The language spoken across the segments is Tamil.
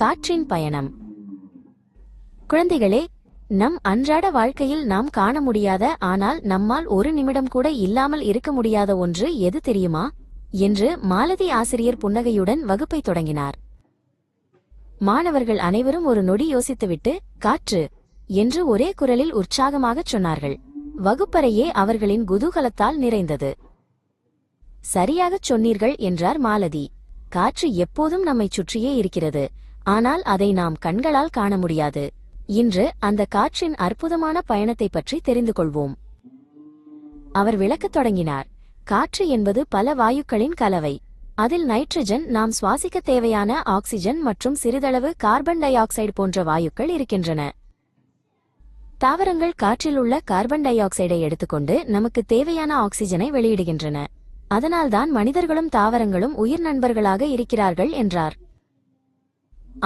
காற்றின் பயணம். குழந்தைகளே நம் அன்றாட வாழ்க்கையில் நாம் காண முடியாத ஆனால் நம்மால் ஒரு நிமிடம் கூட இல்லாமல் இருக்க முடியாத ஒன்று எது தெரியுமா? என்று மாலதி ஆசிரியர் புன்னகையுடன் வகுப்பை தொடங்கினார். மாணவர்கள் அனைவரும் ஒரு நொடி யோசித்துவிட்டு காற்று என்று ஒரே குரலில் உற்சாகமாகச் சொன்னார்கள். வகுப்பறையே அவர்களின் குதூகலத்தால் நிறைந்தது. சரியாகச் சொன்னீர்கள் என்றார் மாலதி. காற்று எப்போதும் நம்மைச் சுற்றியே இருக்கிறது. ஆனால் அதை நாம் கண்களால் காண முடியாது. இன்று அந்த காற்றின் அற்புதமான பயணத்தைப் பற்றி தெரிந்து கொள்வோம். அவர் விளக்கத் தொடங்கினார். காற்று என்பது பல வாயுக்களின் கலவை. அதில் நைட்ரஜன் நாம் சுவாசிக்க தேவையான ஆக்சிஜன் மற்றும் சிறிதளவு கார்பன் டை ஆக்சைடு போன்ற வாயுக்கள் இருக்கின்றன. தாவரங்கள் காற்றில் உள்ள கார்பன் டை ஆக்சைடை எடுத்துக்கொண்டு நமக்கு தேவையான ஆக்சிஜனை வெளியிடுகின்றன. அதனால்தான் மனிதர்களும் தாவரங்களும் உயிர் நண்பர்களாக இருக்கிறார்கள் என்றார்.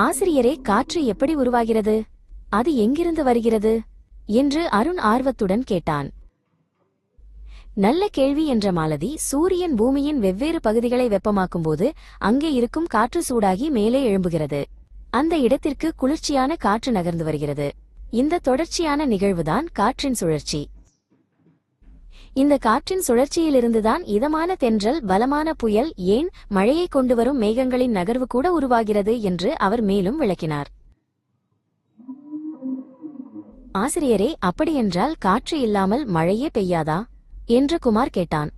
ஆசிரியரே காற்று எப்படி உருவாகிறது? அது எங்கிருந்து வருகிறது? என்று அருண் ஆர்வத்துடன் கேட்டான். நல்ல கேள்வி என்ற மாலதி சூரியன் பூமியின் வெவ்வேறு பகுதிகளை வெப்பமாக்கும்போது அங்கே இருக்கும் காற்று சூடாகி மேலே எழும்புகிறது. அந்த இடத்திற்கு குளிர்ச்சியான காற்று நகர்ந்து வருகிறது. இந்த தொடர்ச்சியான நிகழ்வுதான் காற்றின் சுழற்சி. இந்த காற்றின் சுழற்சியிலிருந்துதான் இதமான தென்றல் பலமான புயல் ஏன் மழையை கொண்டு வரும் மேகங்களின் நகர்வு கூட உருவாகிறது என்று அவர் மேலும் விளக்கினார். ஆசிரியரே அப்படியென்றால் காற்று இல்லாமல் மழையே பெய்யாதா? என்று குமார் கேட்டான்.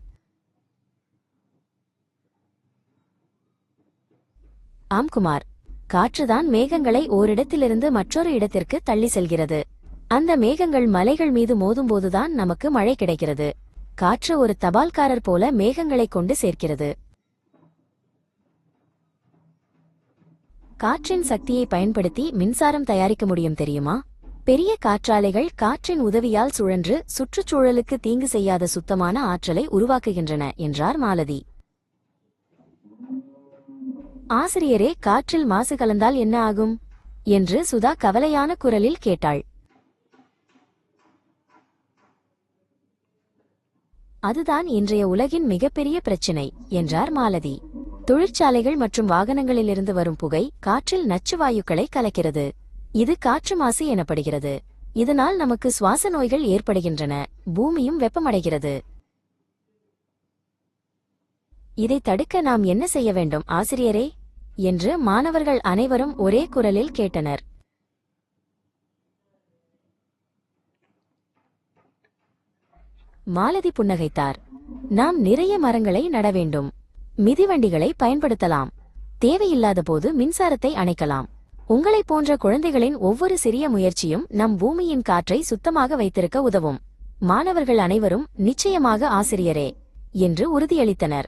ஆம் குமார். காற்றுதான் மேகங்களை ஓரிடத்திலிருந்து மற்றொரு இடத்திற்கு தள்ளி செல்கிறது. அந்த மேகங்கள் மலைகள் மீது மோதும்போதுதான் நமக்கு மழை கிடைக்கிறது. காற்று ஒரு தபால்காரர் போல மேகங்களை கொண்டு சேர்க்கிறது. காற்றின் சக்தியை பயன்படுத்தி மின்சாரம் தயாரிக்க முடியும் தெரியுமா? பெரிய காற்றாலைகள் காற்றின் உதவியால் சுழன்று சுற்றுச்சூழலுக்கு தீங்கு செய்யாத சுத்தமான ஆற்றலை உருவாக்குகின்றன என்றார் மாலதி. ஆசிரியரே காற்றில் மாசு கலந்தால் என்ன ஆகும்? என்று சுதா கவலையான குரலில் கேட்டாள். அதுதான் இன்றைய உலகின் மிகப்பெரிய பிரச்சினை என்றார் மாலதி. தொழிற்சாலைகள் மற்றும் வாகனங்களிலிருந்து வரும் புகை காற்றில் நச்சு வாயுக்களை கலக்கிறது. இது காற்று மாசு எனப்படுகிறது. இதனால் நமக்கு சுவாச நோய்கள் ஏற்படுகின்றன பூமியும் வெப்பமடைகிறது. இதை தடுக்க நாம் என்ன செய்ய வேண்டும் ஆசிரியரே? என்று மாணவர்கள் அனைவரும் ஒரே குரலில் கேட்டனர். மாலதி புன்னகைத்தார். நாம் நிறைய மரங்களை நட வேண்டும். மிதிவண்டிகளை பயன்படுத்தலாம். தேவையில்லாத போது மின்சாரத்தை அணைக்கலாம். உங்களைப் போன்ற குழந்தைகளின் ஒவ்வொரு சிறிய முயற்சியும் நம் பூமியின் காற்றை சுத்தமாக வைத்திருக்க உதவும். மாணவர்கள் அனைவரும் நிச்சயமாக ஆசிரியரே என்று உறுதியளித்தனர்.